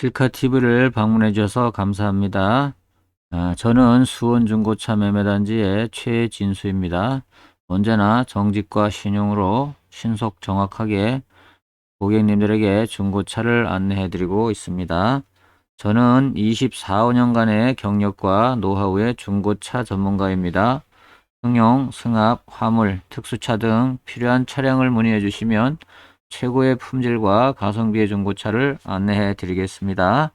실카TV를 방문해 주셔서 감사합니다. 아, 저는 수원 중고차 매매단지의 최진수입니다. 언제나 정직과 신용으로 신속 정확하게 고객님들에게 중고차를 안내해 드리고 있습니다. 저는 24, 5년간의 경력과 노하우의 중고차 전문가입니다. 승용, 승합, 화물, 특수차 등 필요한 차량을 문의해 주시면 최고의 품질과 가성비의 중고차를 안내해 드리겠습니다.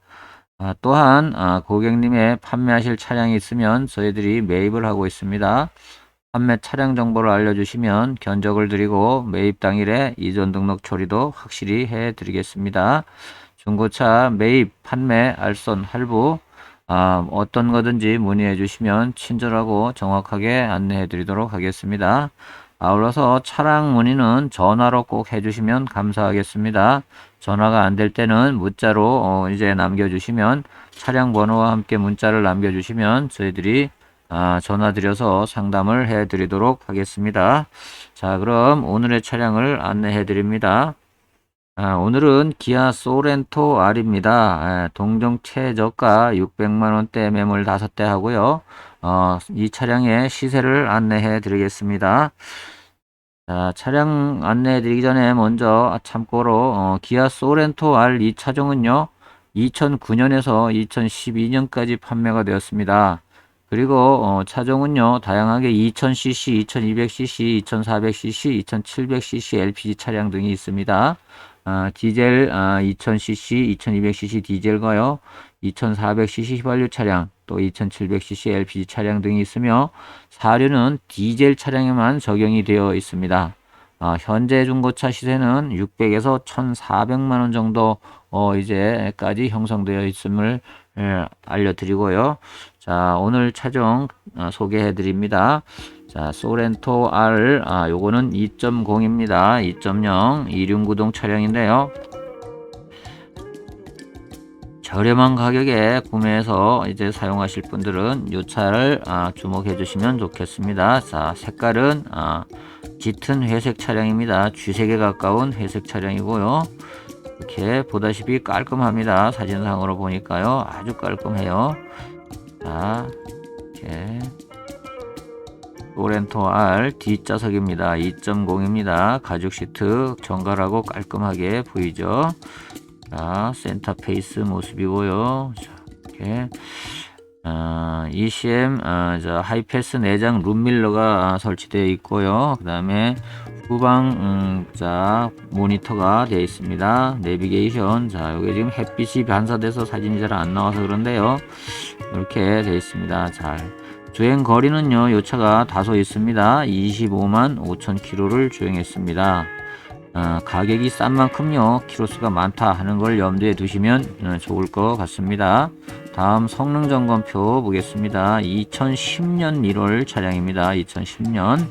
아, 또한 아, 고객님의 판매하실 차량이 있으면 저희들이 매입을 하고 있습니다. 판매 차량 정보를 알려주시면 견적을 드리고 매입 당일에 이전 등록 처리도 확실히 해 드리겠습니다. 중고차 매입, 판매, 알선, 할부 아, 어떤 거든지 문의해 주시면 친절하고 정확하게 안내해 드리도록 하겠습니다. 아울러서 차량 문의는 전화로 꼭 해주시면 감사하겠습니다. 전화가 안 될 때는 문자로 어, 이제 남겨주시면 차량 번호와 함께 문자를 남겨주시면 저희들이 아, 전화 드려서 상담을 해드리도록 하겠습니다. 자, 그럼 오늘의 차량을 안내해 드립니다. 아, 오늘은 기아 소렌토 R입니다. 아, 동종 최저가 600만 원대 매물 5대 하고요. 어, 이 차량의 시세를 안내해 드리겠습니다. 자, 차량 안내해 드리기 전에 먼저 참고로 어, 기아 소렌토 R 이 차종은요. 2009년에서 2012년까지 판매가 되었습니다. 그리고 어, 차종은요 다양하게 2000cc, 2200cc, 2400cc, 2700cc LPG 차량 등이 있습니다. 아, 디젤 아, 2000cc, 2200cc 디젤과요, 2400cc 휘발유 차량, 또 2700cc LPG 차량 등이 있으며 사료는 디젤 차량에만 적용이 되어 있습니다. 아, 현재 중고차 시세는 600에서 1,400만 원 정도 어, 이제까지 형성되어 있음을 예, 알려드리고요. 자, 오늘 차종 어, 소개해 드립니다. 자, 소렌토 R, 아, 요거는 2.0입니다. 2.0 이륜구동 차량인데요. 저렴한 가격에 구매해서 이제 사용하실 분들은 이 차를 아, 주목해 주시면 좋겠습니다. 자, 색깔은 아, 짙은 회색 차량입니다. 쥐색에 가까운 회색 차량이고요. 이렇게 보다시피 깔끔합니다. 사진상으로 보니까요. 아주 깔끔해요. 자, 이렇게 오렌토 R 뒷좌석입니다. 2.0입니다. 가죽 시트 정갈하고 깔끔하게 보이죠. 자, 센터 페이스 모습이고요. 자, 이렇게 어, ECM 어, 저 하이패스 내장 룸밀러가 설치되어 있고요. 그 다음에 후방 음, 자 모니터가 되어 있습니다. 내비게이션 자 여기 지금 햇빛이 반사돼서 사진이 잘 안 나와서 그런데요. 이렇게 되어 있습니다. 잘 주행 거리는요. 요 차가 다소 있습니다. 25만 5천 킬로를 주행했습니다. 어, 가격이 싼 만큼요 키로수가 많다 하는 걸 염두에 두시면 어, 좋을 것 같습니다. 다음 성능 점검표 보겠습니다. 2010년 1월 차량입니다. 2010년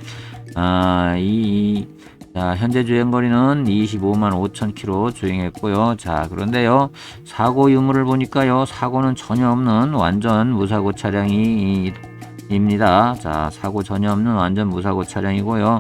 아, 이, 자, 현재 주행거리는 25만 5천 킬로 주행했고요. 자, 그런데요, 사고 유무를 보니까요, 사고는 전혀 없는 완전 무사고 차량이 입니다. 자, 사고 전혀 없는 완전 무사고 차량이고요.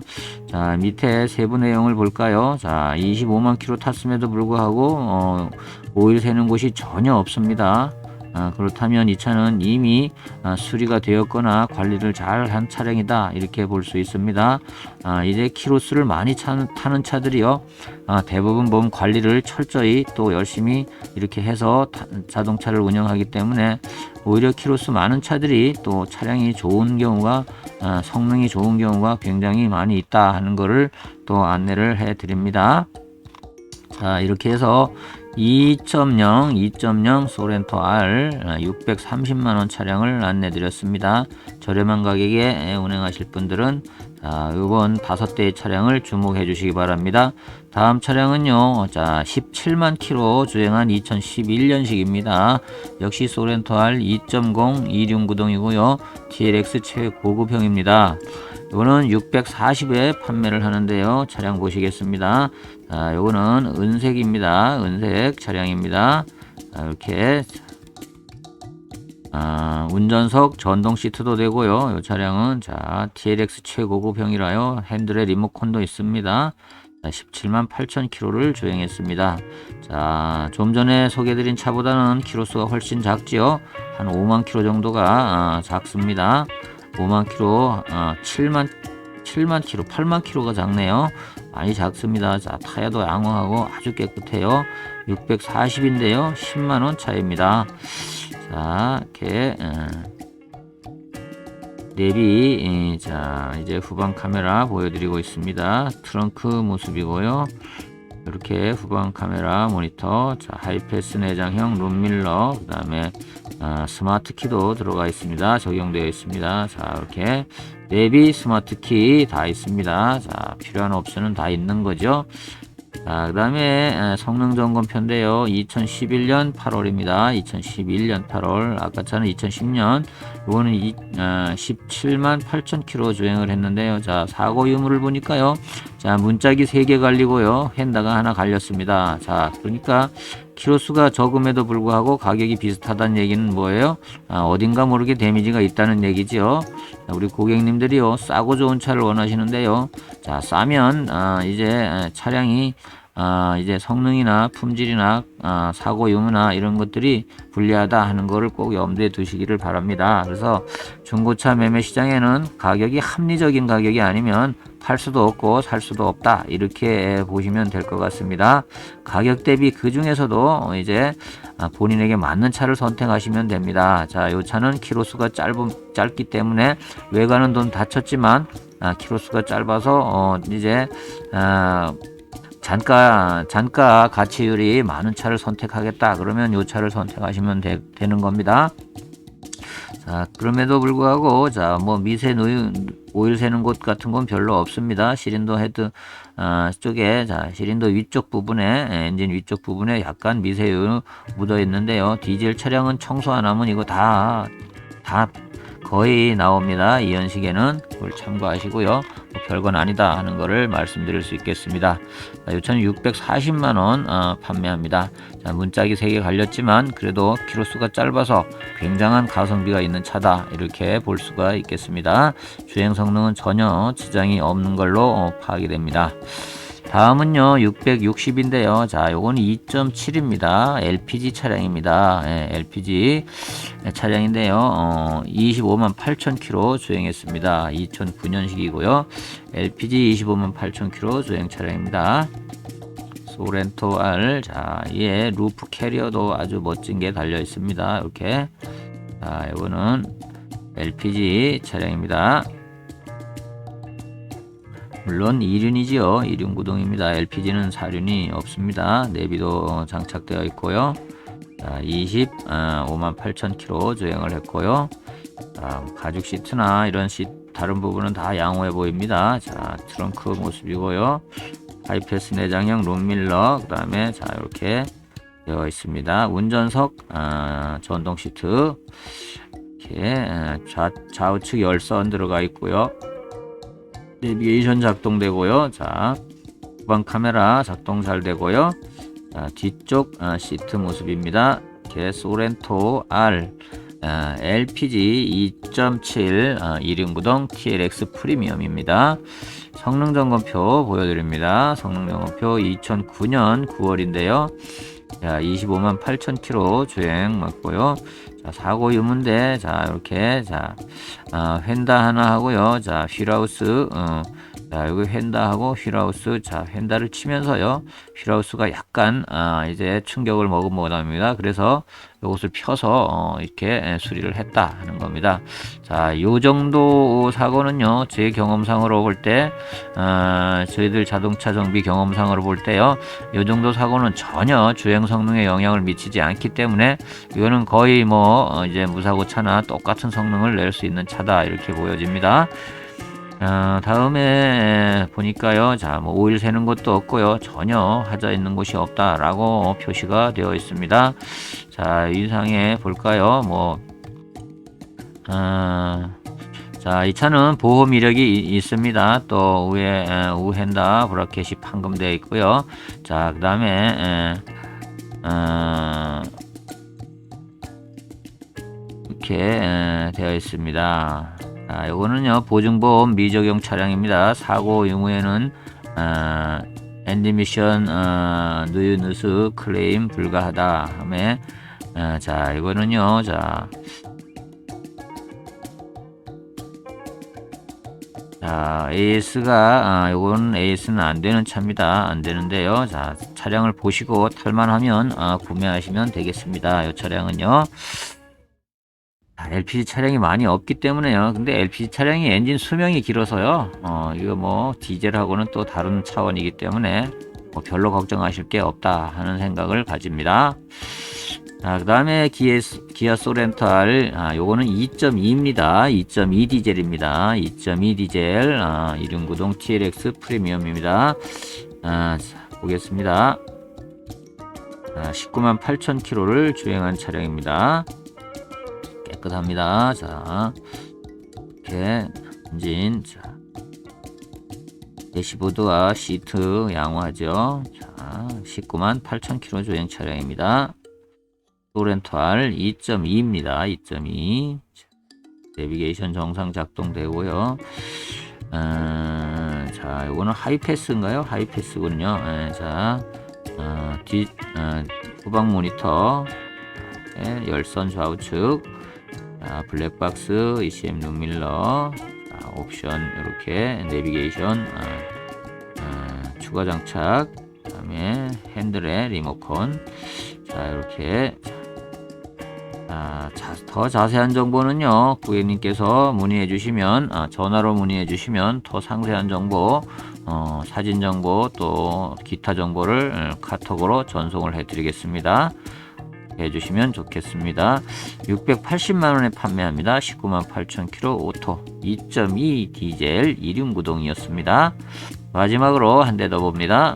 자, 밑에 세부 내용을 볼까요? 자, 25만 킬로 탔음에도 불구하고 어, 오일 새는 곳이 전혀 없습니다. 아, 그렇다면 이 차는 이미 아, 수리가 되었거나 관리를 잘 한 차량이다 이렇게 볼 수 있습니다. 아, 이제 키로수를 많이 차, 타는 차들이요 아, 대부분 몸 관리를 철저히 또 열심히 이렇게 해서 타, 자동차를 운영하기 때문에 오히려 키로수 많은 차들이 또 차량이 좋은 경우가 아, 성능이 좋은 경우가 굉장히 많이 있다 하는 것을 또 안내를 해 드립니다. 자 이렇게 해서 2.0, 2.0 소렌토 R 630만원 차량을 안내 드렸습니다. 저렴한 가격에 운행하실 분들은 자, 이번 다섯 대의 차량을 주목해 주시기 바랍니다. 다음 차량은요, 자, 17만 킬로 주행한 2011년식입니다. 역시 소렌토 R 2.0 이륜 구동이고요. TLX 최고급형입니다. 이거는 640에 판매를 하는데요. 차량 보시겠습니다. 자, 요거는 은색입니다. 은색 차량입니다. 자, 이렇게 아, 운전석 전동 시트도 되고요. 이 차량은 자 TLX 최고급형이라요. 핸들에 리모컨도 있습니다. 17만 8천 킬로를 주행했습니다. 자, 좀 전에 소개드린 차보다는 키로수가 훨씬 작지요. 한 5만 킬로 정도가 아, 작습니다. 5만 킬로, 아, 7만 7만 킬로, 8만 킬로가 작네요. 많이 작습니다. 자, 타야도 양호하고 아주 깨끗해요. 640인데요. 10만 원 차이입니다. 자, 이렇게 어, 내비 예, 자 이제 후방 카메라 보여드리고 있습니다. 트렁크 모습이고요. 이렇게 후방 카메라 모니터, 자 하이패스 내장형 룸밀러, 그 다음에 아, 스마트 키도 들어가 있습니다. 적용되어 있습니다. 자 이렇게 내비 스마트 키 다 있습니다. 자 필요한 옵션은 다 있는 거죠. 자, 그 다음에 성능 점검표인데요. 2011년 8월입니다. 2011년 8월. 아까 차는 2010년. 이거는 이, 아, 17만 8천 킬로 주행을 했는데요. 자, 사고 유무를 보니까요. 자, 문짝이 3개 갈리고요. 휀다가 하나 갈렸습니다. 자, 그러니까 키로수가 적음에도 불구하고 가격이 비슷하다는 얘기는 뭐예요? 아, 어딘가 모르게 데미지가 있다는 얘기지요. 자, 우리 고객님들이요. 싸고 좋은 차를 원하시는데요. 자, 싸면 아, 이제 차량이 아, 이제 성능이나 품질이나 아, 사고 유무나 이런 것들이 불리하다 하는 것을 꼭 염두에 두시기를 바랍니다. 그래서 중고차 매매 시장에는 가격이 합리적인 가격이 아니면 팔 수도 없고 살 수도 없다 이렇게 보시면 될 것 같습니다. 가격 대비 그 중에서도 이제 아, 본인에게 맞는 차를 선택하시면 됩니다. 자, 이 차는 키로수가 짧은 짧기 때문에 외관은 돈 다쳤지만 아, 키로수가 짧아서 어, 이제 아, 잔가 잔가 가치율이 많은 차를 선택하겠다 그러면 이 차를 선택하시면 되, 는 겁니다. 자 그럼에도 불구하고 자 뭐 미세 노유, 오일 새는 곳 같은 건 별로 없습니다. 시린더 헤드 아, 쪽에 자 시린더 위쪽 부분에 엔진 위쪽 부분에 약간 미세 유 묻어 있는데요. 디젤 차량은 청소 안 하면 이거 다다 다 거의 나옵니다. 이 연식에는 그걸 참고하시고요. 뭐 별건 아니다 하는 것을 말씀드릴 수 있겠습니다. 이 차는 640만 원 어, 판매합니다. 자, 문짝이 3개 갈렸지만 그래도 키로수가 짧아서 굉장한 가성비가 있는 차다 이렇게 볼 수가 있겠습니다. 주행 성능은 전혀 지장이 없는 걸로 어, 파악이 됩니다. 다음은요 660인데요. 자 요거는 2.7입니다. LPG 차량입니다. 예, LPG 차량인데요. 어, 25만 8천 킬로 주행했습니다. 2009년식이고요. LPG 25만 8천 킬로 주행 차량입니다. 소렌토 R. 자 이에 루프 캐리어도 아주 멋진 게 달려 있습니다. 이렇게. 자 요거는 LPG 차량입니다 물론 2륜이지요. 2륜 구동입니다. LPG는 4륜이 없습니다. 내비도 장착되어 있고요. 자, 25만 아, 8천 킬로 주행을 했고요. 자, 가죽 시트나 이런 시 다른 부분은 다 양호해 보입니다. 자, 트렁크 모습이고요. 하이패스 내장형 룸밀러 그 다음에 자 이렇게 되어 있습니다. 운전석 아, 전동 시트 이렇게 아, 좌, 좌우측 열선 들어가 있고요. 내비게이션 작동되고요. 자, 후방 카메라 작동 잘 되고요. 자, 뒤쪽 아, 시트 모습입니다. 이렇게 소렌토 R 아, LPG 2.7 아, 1륜 구동 TLX 프리미엄입니다. 성능 점검표 보여드립니다. 성능 점검표 2009년 9월인데요. 자, 25만 8천 킬로 주행 맞고요. 자, 사고 유문대 자, 이렇게 자, 아, 휀다 하나 하고요. 자, 휠하우스 어, 자, 여기 휀다하고 휠하우스 자, 휀다를 치면서요. 휠하우스가 약간 아, 이제 충격을 먹은 모답입니다. 그래서 이것을 펴서 어, 이렇게 수리를 했다 하는 겁니다. 자, 요 정도 사고는요. 제 경험상으로 볼 때, 어, 저희들 자동차 정비 경험상으로 볼 때요. 요 정도 사고는 전혀 주행 성능에 영향을 미치지 않기 때문에 이거는 거의 뭐 어, 이제 무사고 차나 똑같은 성능을 낼 수 있는 차다 이렇게 보여집니다. 어, 다음에 보니까요, 자, 뭐 오일 새는 것도 없고요, 전혀 하자 있는 곳이 없다라고 표시가 되어 있습니다. 자, 이상에 볼까요? 뭐, 어, 자, 이 차는 보험 이력이 있습니다. 또 위에 우헨다 브라켓이 판금되어 있고요. 자, 그 다음에 어, 이렇게 되어 있습니다. 아, 요거는요 보증보험 미적용 차량입니다. 사고 유무에는 아, 엔디미션 어, 누유누수 클레임 불가하다 하면 어, 자 이거는요 자 자, AS가, 아, 요건 AS는 안 되는 차입니다. 안 되는데요. 자, 차량을 보시고 탈만하면, 아, 구매하시면 되겠습니다. 요 차량은요. 자, LPG 차량이 많이 없기 때문에요. 근데 LPG 차량이 엔진 수명이 길어서요. 어, 이거 뭐, 디젤하고는 또 다른 차원이기 때문에, 뭐 별로 걱정하실 게 없다 하는 생각을 가집니다. 자, 그 다음에 기아, 기아 소렌탈, 아, 요거는 2.2입니다. 2.2 디젤입니다. 2.2 디젤, 아, 이륜구동 TLX 프리미엄입니다. 아, 자, 보겠습니다. 아, 19만 8천 킬로를 주행한 차량입니다. 깨끗합니다. 자, 이렇게, 엔진, 자, 대시보드와 시트 양호하죠. 자, 19만 8천 킬로 주행 차량입니다. 소렌탈 2.2입니다. 2.2 내비게이션 정상 작동되고요. 어, 자, 이거는 하이패스인가요? 하이패스군요. 예, 자, 어, 뒤 어, 후방 모니터, 예, 열선 좌우측, 자, 블랙박스, ECM 룸밀러, 자, 옵션 이렇게 내비게이션, 어, 어, 추가 장착, 그다음에 핸들에 리모컨, 자 이렇게 아, 자, 더 자세한 정보는요 고객님께서 문의해 주시면 아, 전화로 문의해 주시면 더 상세한 정보 어, 사진 정보 또 기타 정보를 어, 카톡으로 전송을 해 드리겠습니다. 해 주시면 좋겠습니다. 680만원에 판매합니다. 19만 8천 킬로 오토. 2.2 디젤 2륜 구동이었습니다. 마지막으로 한 대 더 봅니다.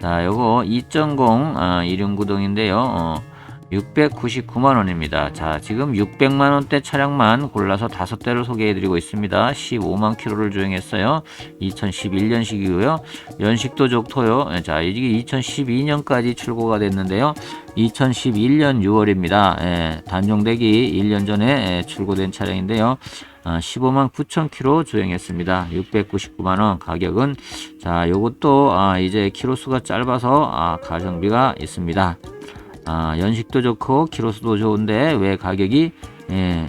자 요거 2.0 아, 2륜 구동인데요. 어, 699만원입니다. 자, 지금 600만원대 차량만 골라서 다섯 대를 소개해드리고 있습니다. 15만 킬로를 주행했어요. 2011년식이고요. 연식도 좋고요. 예, 자, 이게 2012년까지 출고가 됐는데요. 2011년 6월입니다. 예, 단종되기 1년 전에 예, 출고된 차량인데요. 아, 15만 9천 킬로 주행했습니다. 699만 원 가격은 자 요것도 아, 이제 키로수가 짧아서 아, 가성비가 있습니다. 아, 연식도 좋고 키로수도 좋은데 왜 가격이 예,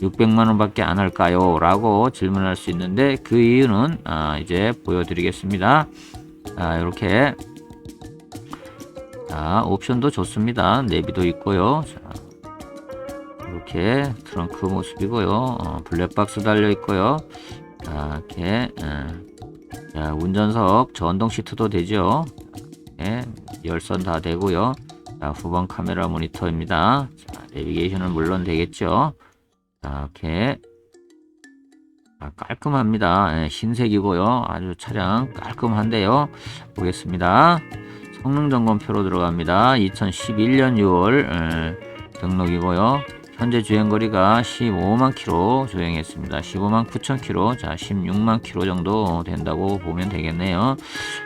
600만 원밖에 안 할까요? 라고 질문할 수 있는데 그 이유는 아, 이제 보여드리겠습니다. 자, 이렇게 자, 옵션도 좋습니다. 내비도 있고요. 자, 이렇게 트렁크 모습이고요. 어, 블랙박스 달려 있고요. 자, 이렇게 예. 자, 운전석 전동 시트도 되죠. 예, 열선 다 되고요. 자, 후방 카메라 모니터입니다. 자, 내비게이션은 물론 되겠죠. 자, 이렇게 자, 깔끔합니다. 예, 흰색이고요. 아주 차량 깔끔한데요. 보겠습니다. 성능 점검표로 들어갑니다. 2011년 6월 예, 등록이고요. 현재 주행거리가 15만 킬로 주행했습니다. 15만 9천 킬로, 자 16만 킬로 정도 된다고 보면 되겠네요.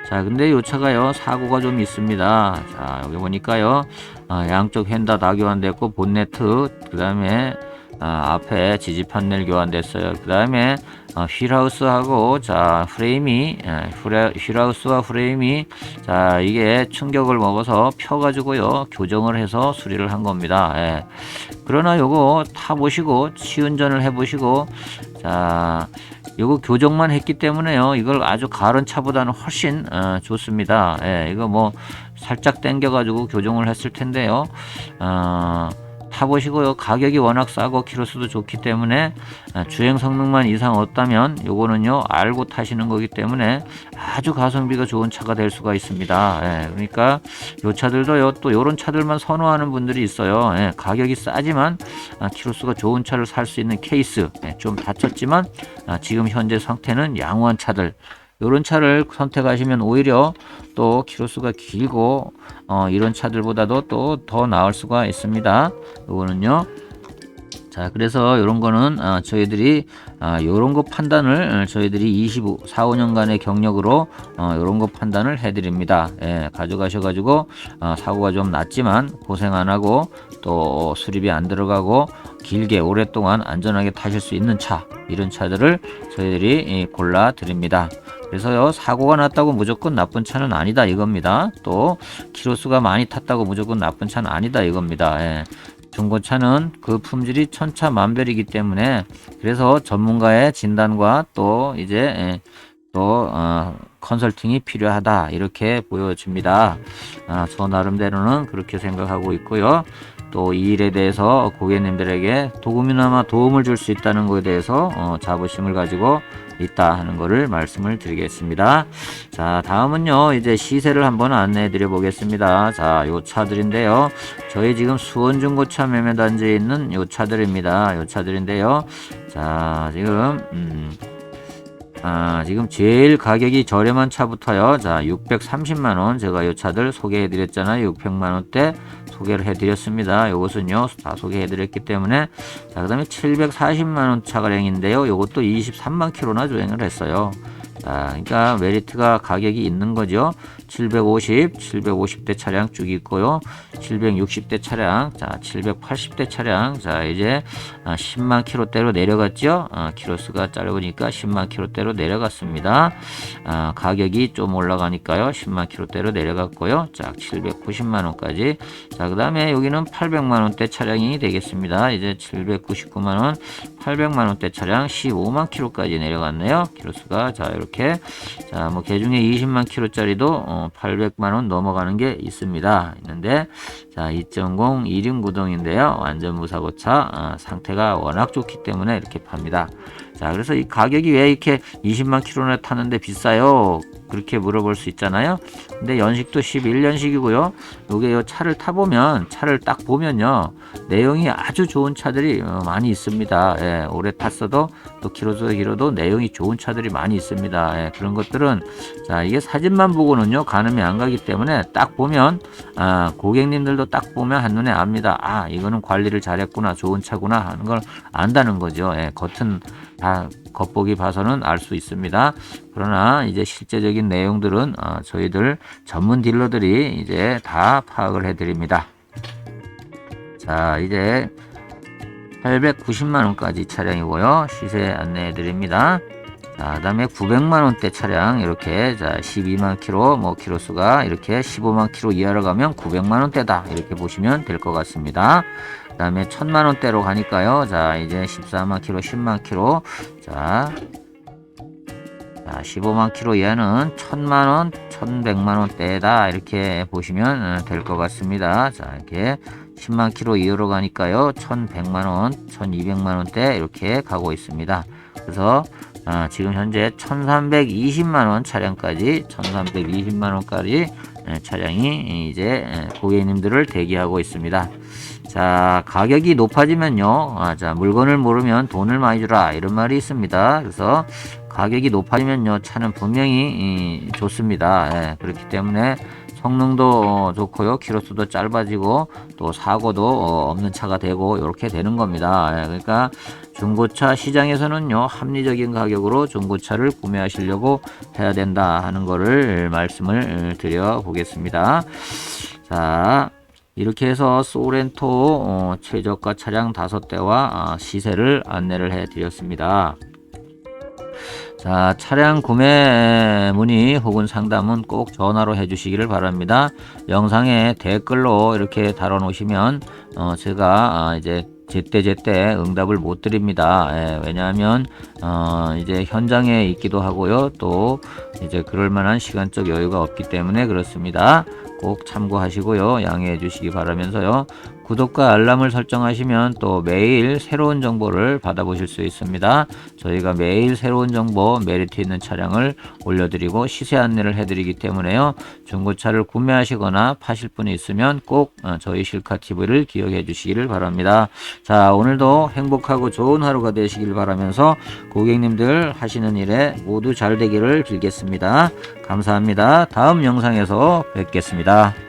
자, 근데 이 차가요 사고가 좀 있습니다. 자, 여기 보니까요 아, 양쪽 핸다 다 교환 됐고 본네트, 그 다음에 아, 앞에 지지 판넬 교환됐어요. 그 다음에 어, 휠하우스하고 자 프레임이 예, 휠하- 휠하우스와 프레임이 자 이게 충격을 먹어서 펴가지고요 교정을 해서 수리를 한 겁니다. 예. 그러나 요거 타 보시고 시운전을 해보시고 자 요거 교정만 했기 때문에요 이걸 아주 가른 차보다는 훨씬 어, 좋습니다. 예, 이거 뭐 살짝 당겨가지고 교정을 했을 텐데요. 어, 타보시고요. 가격이 워낙 싸고 키로수도 좋기 때문에 아, 주행 성능만 이상 없다면 요거는요 알고 타시는 거기 때문에 아주 가성비가 좋은 차가 될 수가 있습니다. 예, 그러니까 요 차들도요 또 요런 차들만 선호하는 분들이 있어요. 예, 가격이 싸지만 아, 키로수가 좋은 차를 살 수 있는 케이스 예, 좀 다쳤지만 아, 지금 현재 상태는 양호한 차들 이런 차를 선택하시면 오히려 또 키로수가 길고 어, 이런 차들보다도 또 더 나을 수가 있습니다. 이거는요. 자, 그래서 이런 거는 어, 저희들이 아, 요런 거 판단을 어, 저희들이 25, 4, 5년간의 경력으로 어, 요런 거 판단을 해드립니다. 예, 가져가셔가지고 어, 사고가 좀 났지만 고생 안 하고 또 수리비 안 들어가고 길게 오랫동안 안전하게 타실 수 있는 차 이런 차들을 저희들이 예, 골라 드립니다. 그래서요 사고가 났다고 무조건 나쁜 차는 아니다 이겁니다. 또 키로수가 많이 탔다고 무조건 나쁜 차는 아니다 이겁니다. 예. 중고차는 그 품질이 천차만별이기 때문에 그래서 전문가의 진단과 또 이제 예, 또 어, 컨설팅이 필요하다 이렇게 보여집니다. 아, 저 나름대로는 그렇게 생각하고 있고요. 또 이 일에 대해서 고객님들에게 조금이나마 도움을 줄 수 있다는 것에 대해서 어, 자부심을 가지고 있다 하는 것을 말씀을 드리겠습니다. 자, 다음은요, 이제 시세를 한번 안내해 드려 보겠습니다. 자, 요 차들인데요. 저희 지금 수원 중고차 매매 단지에 있는 요 차들입니다. 요 차들인데요. 자, 지금, 음, 아, 지금 제일 가격이 저렴한 차부터요. 자, 630만원. 제가 요 차들 소개해 드렸잖아요. 600만원대 소개를 해 드렸습니다. 요것은요, 다 소개해 드렸기 때문에. 자, 그 다음에 740만원 차가량인데요. 요것도 23만 킬로나 주행을 했어요. 자, 그러니까 메리트가 가격이 있는 거죠. 750, 750대 차량 쭉 있고요. 760대 차량, 자, 780대 차량, 자, 이제 10만 킬로대로 내려갔죠. 아, 키로수가 짧으니까 10만 킬로대로 내려갔습니다. 아, 가격이 좀 올라가니까요. 10만 킬로대로 내려갔고요. 자, 790만 원까지. 자, 그다음에 여기는 800만 원대 차량이 되겠습니다. 이제 799만 원, 800만 원대 차량 15만 킬로까지 내려갔네요. 키로수가 자, 이렇게 자, 뭐 개중에 20만 킬로짜리도 어, 800만 원 넘어가는 게 있습니다. 있는데 자, 2.0 1륜 구동인데요. 완전 무사고차 아, 상태가 워낙 좋기 때문에 이렇게 팝니다. 자, 그래서 이 가격이 왜 이렇게 20만 킬로나 타는데 비싸요? 그렇게 물어볼 수 있잖아요. 근데 연식도 11년식이고요. 요게 요 차를 타보면 차를 딱 보면요. 내용이 아주 좋은 차들이 어, 많이 있습니다. 예, 오래 탔어도 또 키로수가 길어도 내용이 좋은 차들이 많이 있습니다. 예, 그런 것들은 자 이게 사진만 보고는요 가늠이 안 가기 때문에 딱 보면 아, 고객님들도 딱 보면 한눈에 압니다. 아 이거는 관리를 잘했구나 좋은 차구나 하는 걸 안다는 거죠. 예, 겉은 다 겉보기 봐서는 알 수 있습니다. 그러나 이제 실제적인 내용들은 어, 저희들 전문 딜러들이 이제 다 파악을 해드립니다. 자 이제 890만 원까지 차량이고요. 시세 안내해 드립니다. 자, 그 다음에 900만 원대 차량 이렇게 자 12만 킬로 뭐 킬로수가 이렇게 15만 킬로 이하로 가면 900만 원대다 이렇게 보시면 될 것 같습니다. 그 다음에 1000만 원대로 가니까요. 자 이제 14만 킬로, 10만 킬로 자. 자, 15만 킬로 이하는 1000만 원, 1100만 원대다 이렇게 보시면 될 것 같습니다. 자, 이렇게 10만 킬로 이하로 가니까요. 1100만 원, 1200만 원대 이렇게 가고 있습니다. 그래서 아, 지금 현재 1320만 원 차량까지 1320만 원까지 차량이 이제 고객님들을 대기하고 있습니다. 자, 가격이 높아지면요. 아, 자, 물건을 모르면 돈을 많이 주라. 이런 말이 있습니다. 그래서 가격이 높아지면요. 차는 분명히 좋습니다. 예, 그렇기 때문에 성능도 좋고요. 키로수도 짧아지고 또 사고도 어, 없는 차가 되고 이렇게 되는 겁니다. 예, 그러니까 중고차 시장에서는요. 합리적인 가격으로 중고차를 구매하시려고 해야 된다 하는 거를 말씀을 드려 보겠습니다. 자, 이렇게 해서 소렌토 어, 최저가 차량 다섯 대와 아, 시세를 안내를 해 드렸습니다. 자, 차량 구매 문의 혹은 상담은 꼭 전화로 해주시기를 바랍니다. 영상에 댓글로 이렇게 달아 놓으시면 어, 제가 아, 이제 제때제때 응답을 못 드립니다. 예, 왜냐하면 어, 이제 현장에 있기도 하고요. 또 이제 그럴 만한 시간적 여유가 없기 때문에 그렇습니다. 꼭 참고하시고요. 양해해 주시기 바라면서요. 구독과 알람을 설정하시면 또 매일 새로운 정보를 받아보실 수 있습니다. 저희가 매일 새로운 정보, 메리트 있는 차량을 올려드리고 시세 안내를 해드리기 때문에요. 중고차를 구매하시거나 파실 분이 있으면 꼭 어, 저희 실카TV를 기억해 주시기를 바랍니다. 자, 오늘도 행복하고 좋은 하루가 되시길 바라면서 고객님들 하시는 일에 모두 잘 되기를 빌겠습니다. 감사합니다. 다음 영상에서 뵙겠습 니다.